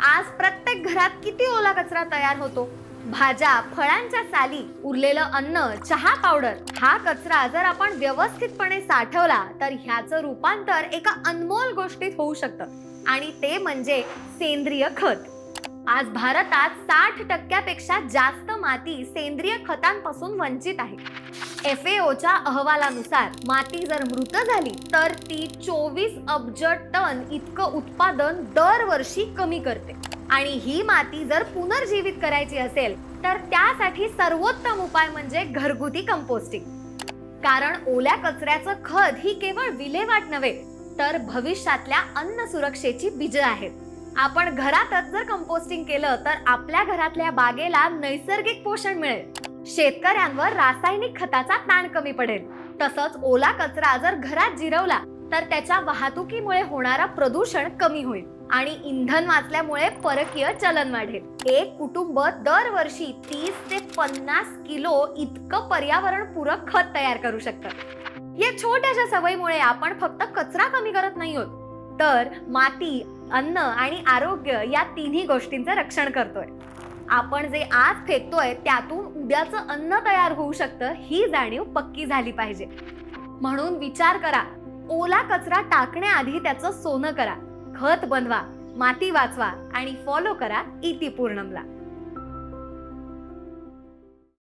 आज प्रत्येक घरात किती ओला कचरा तयार होतो? भाज्या फळांच्या साली उरलेलं अन्न चहा पावडर हा कचरा जर आपण व्यवस्थितपणे साठवला तर ह्याचं रूपांतर एका अनमोल गोष्टीत होऊ शकतं. आणि ते म्हणजे सेंद्रिय खत. आज भारतात साठ टक्क्यापेक्षा जास्त माती सेंद्रिय खतांपासून वंचित आहे. एफ एओच्या अहवालानुसार माती जर मृत झाली तर ती चोवीस अब्ज टन इतकं उत्पादन दरवर्षी कमी करते. आणि ही माती जर पुनर्जीवित करायची असेल तर त्यासाठी सर्वोत्तम उपाय म्हणजे घरगुती कंपोस्टिंग कारण ओल्या कचऱ्याचं खत ही केवळ विल्हेवाट नव्हे तर भविष्यातल्या अन्न सुरक्षेची बीज आहेत. आपण घरातच जर कंपोस्टिंग केलं तर आपल्या घरातल्या बागेला नैसर्गिक पोषण मिळेल. शेतकऱ्यांवर रासायनिक खताचा ताण कमी पडेल. तसंच ओला कचरा जर घरात जिरवला तर त्याच्या वाहतुकीमुळे होणारा प्रदूषण कमी होईल आणि इंधन वाचल्यामुळे परकीय चलन वाढेल. एक कुटुंब दरवर्षी तीस ते पन्नास किलो इतकं पर्यावरणपूरक खत तयार करू शकतं. या छोट्याशा सवयीमुळे आपण फक्त कचरा कमी करत नाही आहोत तर माती अन्न आणि आरोग्य या तिन्ही गोष्टींचं रक्षण करतोय. आपण जे आज फेकतोय त्यातून उद्याचं अन्न तयार होऊ शकतं ही जाणीव पक्की झाली पाहिजे. म्हणून विचार करा ओला कचरा टाकण्याआधी त्याचं सोनं करा खत बनवा माती वाचवा आणि फॉलो करा इति पूर्णमला